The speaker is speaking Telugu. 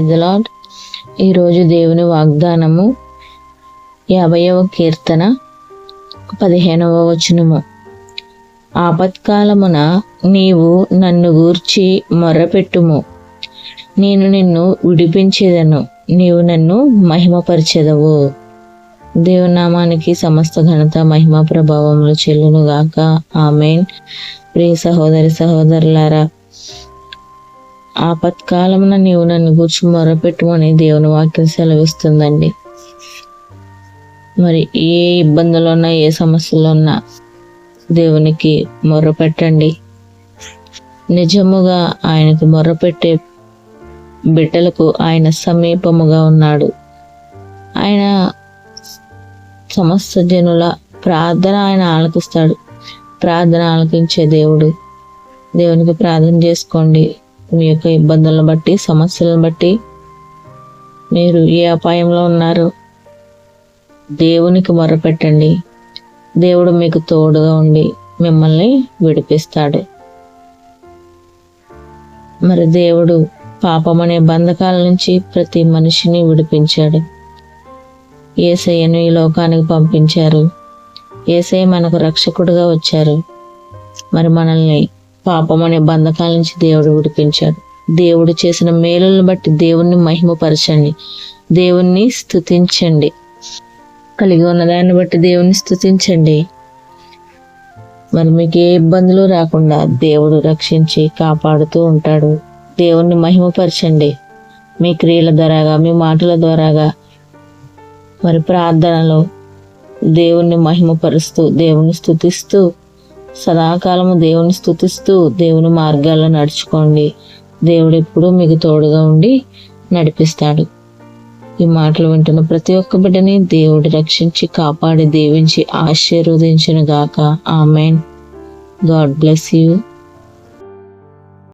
లార్డ్ ఈరోజు దేవుని వాగ్దానము యాభైవ కీర్తన పదిహేనవ వచనము. ఆపత్కాలమున నీవు నన్ను గూర్చి మొర్రపెట్టుము నేను నిన్ను విడిపించేదను. నీవు నన్ను మహిమపరిచెదవు. దేవునామానికి సమస్త ఘనత మహిమ ప్రభావములు చెల్లును గాక ఆమెన్. ప్రియ సహోదరి సహోదరులారా ఆపత్కాలమున నీవు నన్ను గూర్చి మొరపెట్టుమని దేవుని వాక్యం సెలవిస్తుందండి. మరి ఏ ఇబ్బందులు ఉన్నా ఏ సమస్యలు ఉన్నా దేవునికి మొరపెట్టండి. నిజముగా ఆయనకు మొరపెట్టే బిడ్డలకు ఆయన సమీపముగా ఉన్నాడు. ఆయన సమస్త జనుల ప్రార్థన ఆయన ఆలకిస్తాడు. ప్రార్థన ఆలకించే దేవుడు. దేవునికి ప్రార్థన చేసుకోండి. మీ యొక్క ఇబ్బందులను బట్టి సమస్యలను బట్టి మీరు ఏ అపాయంలో ఉన్నారు దేవునికి మొరపెట్టండి. దేవుడు మీకు తోడుగా ఉండి మిమ్మల్ని విడిపిస్తాడు. మరి దేవుడు పాపం అనే బంధకాల నుంచి ప్రతి మనిషిని విడిపించాడు. ఏసయ్యను ఈ లోకానికి పంపించారు. ఏసై మనకు రక్షకుడుగా వచ్చారు. మరి మనల్ని పాపం అనే బంధకాల నుంచి దేవుడు విడిపించాడు. దేవుడు చేసిన మేలులను బట్టి దేవుణ్ణి మహిమపరచండి. దేవుణ్ణి స్థుతించండి కలిగి ఉన్న దాన్ని బట్టి దేవుణ్ణి స్థుతించండి మరి మీకు ఏ ఇబ్బందులు రాకుండా దేవుడు రక్షించి కాపాడుతూ ఉంటాడు. దేవుణ్ణి మహిమపరచండి. మీ క్రియల ద్వారాగా మీ మాటల ద్వారాగా మరి ప్రార్థనలో దేవుణ్ణి మహిమపరుస్తూ దేవుణ్ణి స్థుతిస్తూ సదాకాలము దేవుని స్తుతిస్తూ దేవుని మార్గాల్లో నడుచుకోండి. దేవుడు ఎప్పుడూ మీకు తోడుగా ఉండి నడిపిస్తాడు. ఈ మాటలు వింటున్న ప్రతి ఒక్క బిడ్డని దేవుడు రక్షించి కాపాడి దీవించి ఆశీర్వదించును గాక ఆమెన్. God bless you.